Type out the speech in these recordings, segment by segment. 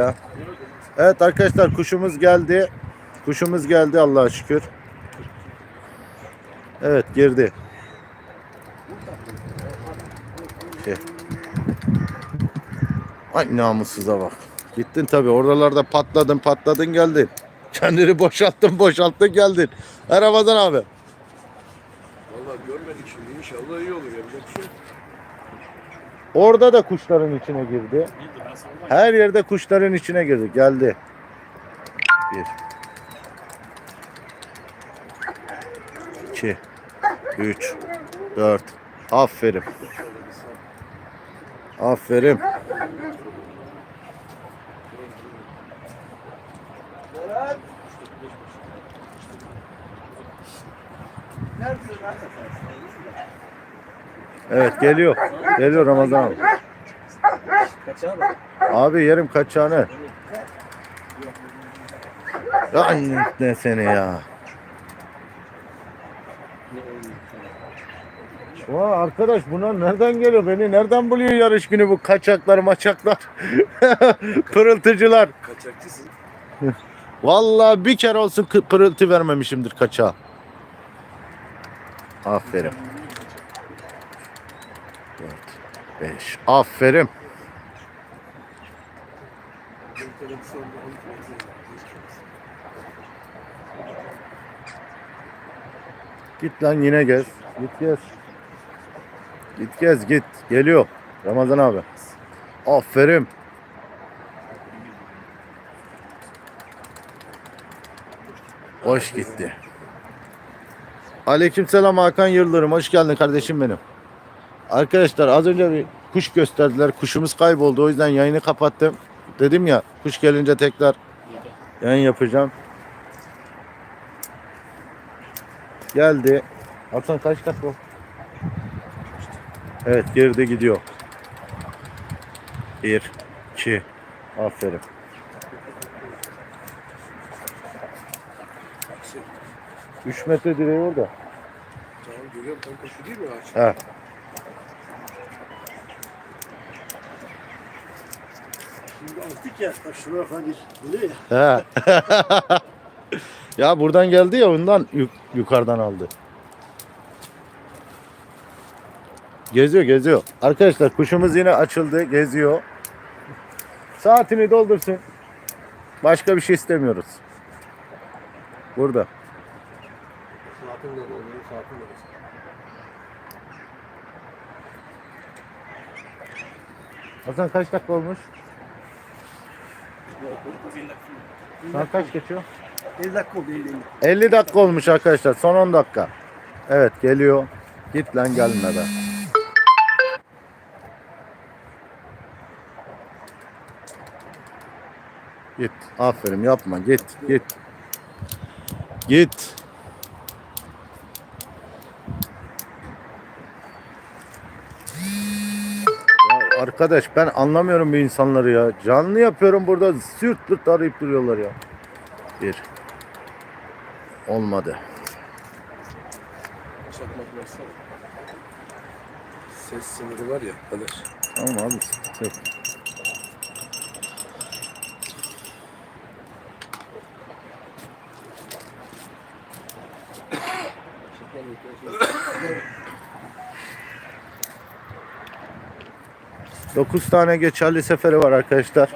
Ya. Evet arkadaşlar kuşumuz geldi. Kuşumuz geldi Allah'a şükür. Evet girdi. Şey. Ay namussuza bak. Gittin tabi oralarda patladın patladın geldin. Kendini boşalttın boşalttın geldin. Ramazan abi. Vallahi görmedik şimdi inşallah iyi olur yapacak bir şey. Orada da kuşların içine girdi. Her yerde kuşların içine girdi. Geldi. Bir. İki. Üç. Dört. Aferin. Aferin. Evet geliyor. Geliyor Ramazan abi. Abi yerim kaçağını. Ya ne seni ya. Vay arkadaş bunlar nereden geliyor? Beni nereden buluyor yarış günü bu kaçaklar maçaklar? Pırıltıcılar. Kaçakçısın. Vallahi bir kere olsun pırıltı vermemişimdir kaçağa. Aferin. 4 5 Aferin. Git lan yine gez. Git gez. Git gez git. Geliyor. Ramazan abi. Aferin. Hoş gitti. Aleykümselam Hakan Yıldırım. Hoş geldin kardeşim benim. Arkadaşlar az önce bir kuş gösterdiler. Kuşumuz kayboldu. O yüzden yayını kapattım. Dedim ya kuş gelince tekrar yayın yapacağım. Geldi. Hasan kaç dakika? Evet geride gidiyor. Bir, iki. Aferin. Üç metre direği orada. Tamam görüyorum kanka şu değil mi ağaç? Ha. Attık ya şuna hani oluyor ya. He. ya buradan geldi ya ondan yuk- yukarıdan aldı. Geziyor geziyor. Arkadaşlar kuşumuz yine açıldı geziyor. Saatini doldursun. Başka bir şey istemiyoruz. Burada. Saatin de oluyor saatin de oluyor. Hasan kaç dakika olmuş? Saat kaç geçiyor? 50 dakika oldu 50 50 dakika olmuş arkadaşlar. Son 10 dakika. Evet geliyor. Git lan gelme be. Git. Aferin yapma. Git. Git. Git. Arkadaş ben anlamıyorum bu insanları ya. Canlı yapıyorum burada sürt pırt arayıp duruyorlar ya. Bir. Olmadı. Ses sınırı var ya. Alır. Tamam abi. Çek. 9 tane geçerli seferi var arkadaşlar.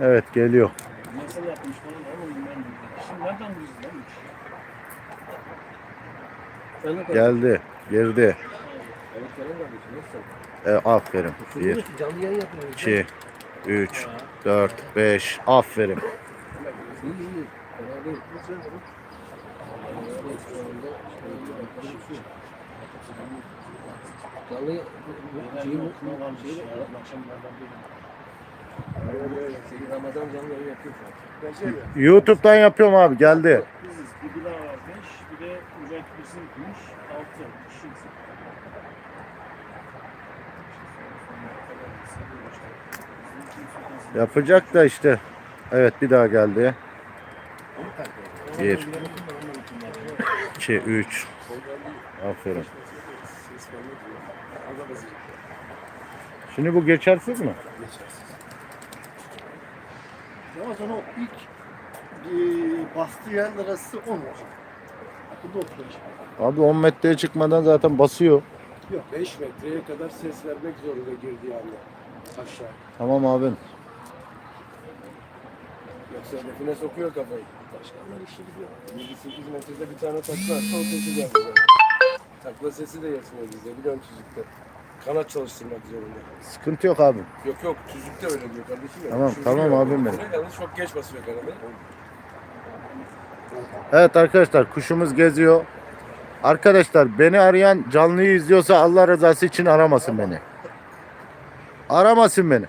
Evet geliyor. Geldi. Girdi. E, aferin. 1, Canlı yayın yapıyoruz. 2, 3, 4, 5. Aferin. Senin Ramazan yapıyor. YouTube'dan yapıyorum abi. Geldi. Yapacak da işte. Evet bir daha geldi. Bir, iki, üç. Aferin. Orada bazı Şimdi bu geçersiz mi? geçersiz. Ama sonra o ilk e, bastığı yer arası 10 olacak. Bu da 35. Abi 10 metreye çıkmadan zaten basıyor. Yok 5 metreye kadar ses vermek zorunda girdiği anda. Aşağı. Tamam abim. Yoksa hedefine sokuyor kafayı. Başkanlar işi biliyor. 7-8 metrede bir tane takla atsa o sesi zaten. Takla sesi de yetmiyor bize biliyorum tüzükte. Kanat çalıştırmak zorunda. Sıkıntı yok abim. Yok yok tüzükte öyle diyor kardeşim. ya. Tamam, Tüzük tamam yok. abim benim. Yalnız çok geç basıyor kanadı. Evet arkadaşlar kuşumuz geziyor. Arkadaşlar beni arayan canlıyı izliyorsa Allah rızası için aramasın beni. Aramasın beni.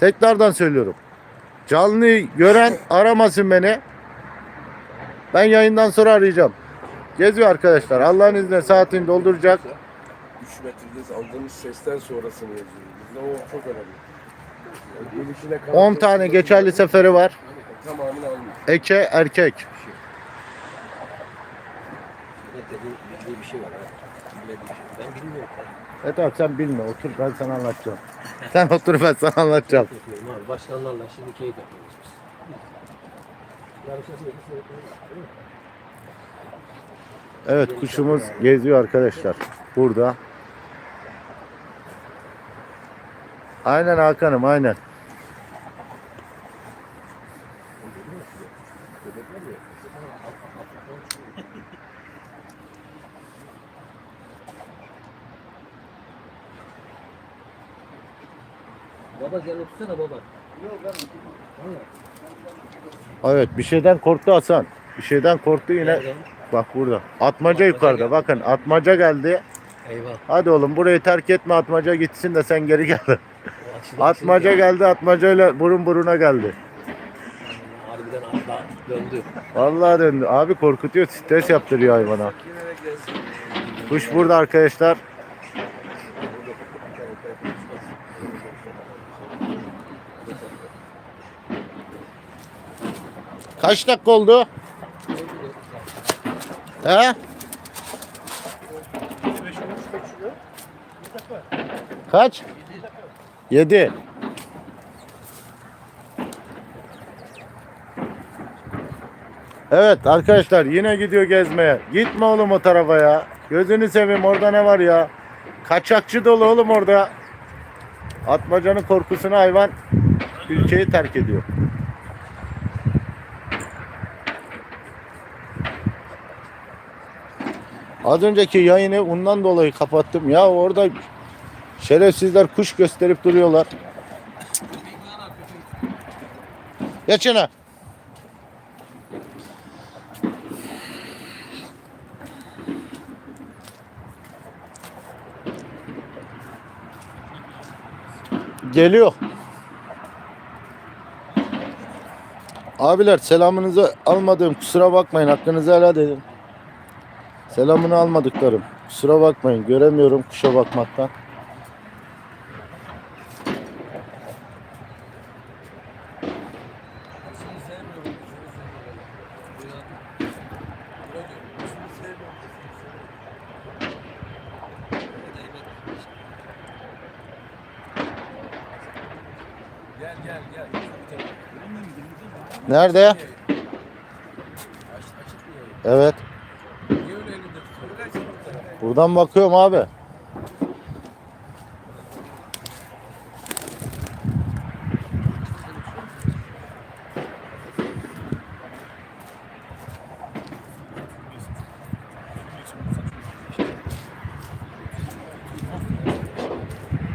Tekrardan söylüyorum. Canlıyı gören aramasın beni. Ben yayından sonra arayacağım. Geziyor arkadaşlar. Allah'ın izniyle saatini dolduracak. 3 metrede aldığımız sesten sonrasını yazıyoruz. Bizde o çok önemli. Yani gelişine kanat 10 tane geçerli seferi var. Tamamını almıyor. Eke erkek. Bir şey var. şey. Ben bilmiyorum. Evet abi sen bilme. Otur ben sana anlatacağım. Sen otur ben sana anlatacağım. Abi. Başkanlarla şimdi keyif yapıyoruz biz. Evet kuşumuz geziyor arkadaşlar. Burada. Aynen Hakan'ım aynen. Baba gel otursana baba. Evet bir şeyden korktu Hasan. Bir şeyden korktu yine. Nerede? Bak burada. Atmaca yukarıda. geldi. Bakın atmaca geldi. Eyvah. Hadi oğlum burayı terk etme atmaca gitsin de sen geri gel. O açıldı, Atmaca açıldı. geldi atmacayla burun buruna geldi. Harbiden atla döndü. Vallahi döndü. Abi korkutuyor stres yaptırıyor hayvana. Kuş burada arkadaşlar. Kaç dakika oldu? He? Kaç? Yedi. Evet arkadaşlar yine gidiyor gezmeye. Gitme oğlum o tarafa ya. Gözünü seveyim orada ne var ya? Kaçakçı dolu oğlum orada. Atmacanın korkusuna hayvan ülkeyi terk ediyor. Az önceki yayını ondan dolayı kapattım. Ya orada şerefsizler kuş gösterip duruyorlar. Geçene. Geliyor. Abiler selamınızı almadığım kusura bakmayın hakkınızı helal edin. Selamını almadıklarım. Kusura bakmayın göremiyorum kuşa bakmaktan. Gel gel gel. Nerede? Evet. Niye öyle elinde tutuyor? Kaç tane? Buradan bakıyorum abi.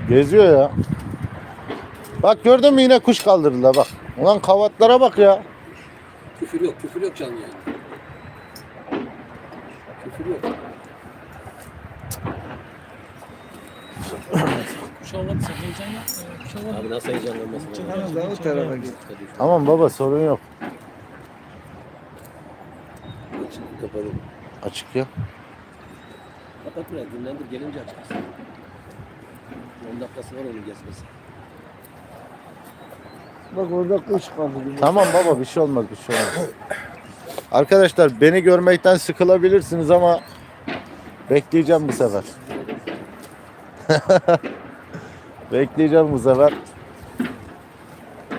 Geziyor ya. Bak gördün mü yine kuş kaldırdılar bak. Ulan kavatlara bak ya. Küfür yok. Küfür yok canlı yayında. Küfür yok. Kuş avlatsa heyecan yapma. Kuş avlatsa. Abi nasıl heyecanlanmasın? Biraz daha o tarafa git. Tamam baba sorun yok. Açık kapalı. Açık ya. Kapat biraz dinlendir gelince açarsın. 10 dakikası var onun gezmesi. Bak orada kuş kaldı. Tamam baba bir şey olmaz bir şey olmaz. Arkadaşlar beni görmekten sıkılabilirsiniz ama bekleyeceğim bu sefer. Bekleyeceğim bu sefer.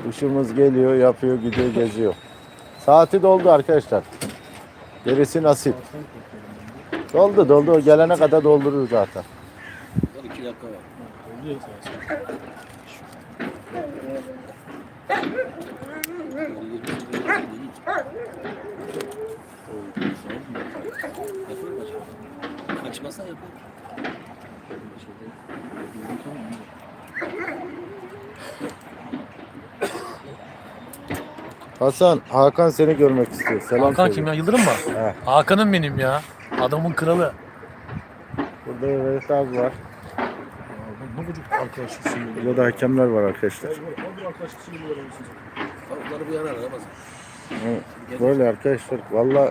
Kuşumuz geliyor, yapıyor, gidiyor, geziyor. Saati doldu arkadaşlar. Gerisi nasip. Doldu doldu. Gelene kadar doldururuz zaten. Var iki dakika var. Değil. Yapar mı acaba? Kaçmazsa yapar. Hasan, Hakan seni görmek istiyor. Selam Hakan söyle. kim ya? Yıldırım mı? He. Hakan'ım benim ya. Adamın kralı. Burada Evet abi var. Ne çocuk arkadaşlık sunuyor. Burada da hakemler var arkadaşlar. Tavukları bir yana aramaz. Böyle arkadaşlar. Valla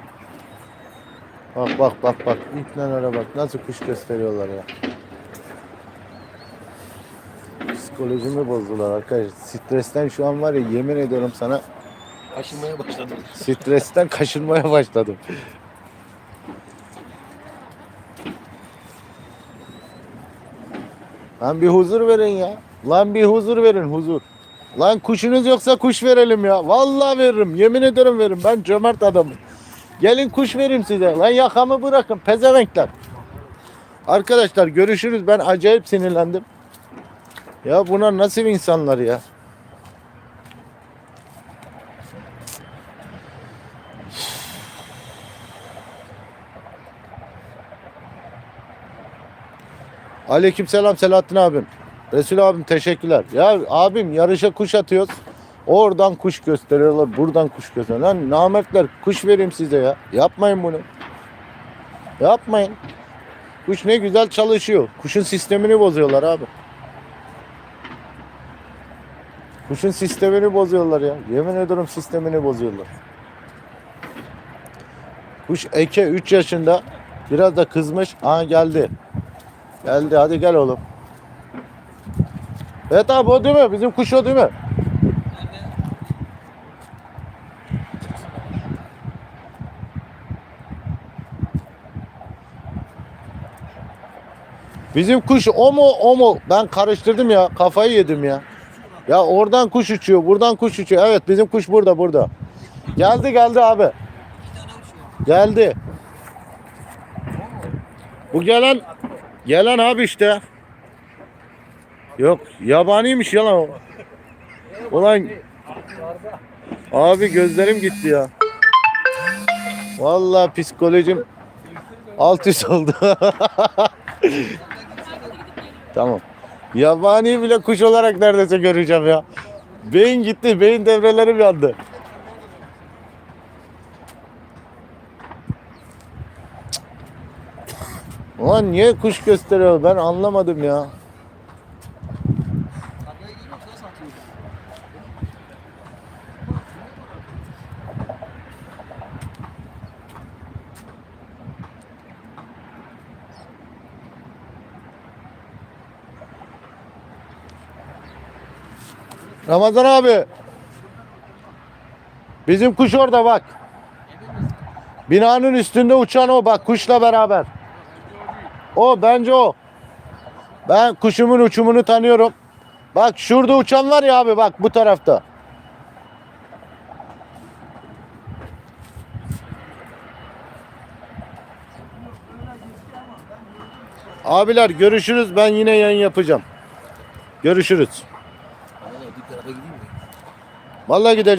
Bak bak bak bak. İpnelere bak. Nasıl kuş gösteriyorlar ya. Psikolojimi bozdular arkadaşlar. Stresten şu an var ya yemin ediyorum sana Aşınmaya başladı. stresten kaşınmaya başladım. Lan bir huzur verin ya. Lan bir huzur verin huzur. Lan kuşunuz yoksa kuş verelim ya. Vallahi veririm. Yemin ederim veririm. Ben cömert adamım. Gelin kuş vereyim size. Lan yakamı bırakın pezevenkler. Arkadaşlar görüşürüz. Ben acayip sinirlendim. Ya bunlar nasıl insanlar ya? Aleykümselam Selahattin abim. Resul abim teşekkürler. Ya abim yarışa kuş atıyoruz. Oradan kuş gösteriyorlar, buradan kuş gösteriyorlar. Lan namertler kuş vereyim size ya. Yapmayın bunu. Yapmayın. Kuş ne güzel çalışıyor. Kuşun sistemini bozuyorlar abi. Kuşun sistemini bozuyorlar ya. Yemin ederim sistemini bozuyorlar. Kuş Eke 3 yaşında. Biraz da kızmış. Aa geldi. Geldi hadi gel oğlum. Evet abi o değil mi? Bizim kuş o değil mi? Bizim kuş o mu o mu? Ben karıştırdım ya. Kafayı yedim ya. Ya oradan kuş uçuyor, buradan kuş uçuyor. Evet bizim kuş burada burada. Geldi geldi abi. Geldi. Bu gelen gelen abi işte. Yok yabaniymiş yalan. Ulan abi gözlerim gitti ya. Vallahi psikolojim alt üst oldu. tamam. Yabani bile kuş olarak neredeyse göreceğim ya. Beyin gitti, beyin devrelerim yandı. Ulan niye kuş gösteriyor ben anlamadım ya. Ramazan abi. Bizim kuş orada bak. Binanın üstünde uçan o bak kuşla beraber. O bence o. Ben kuşumun uçumunu tanıyorum. Bak şurada uçan var ya abi bak bu tarafta. Abiler görüşürüz. Ben yine yayın yapacağım. Görüşürüz. Vallahi gidelim.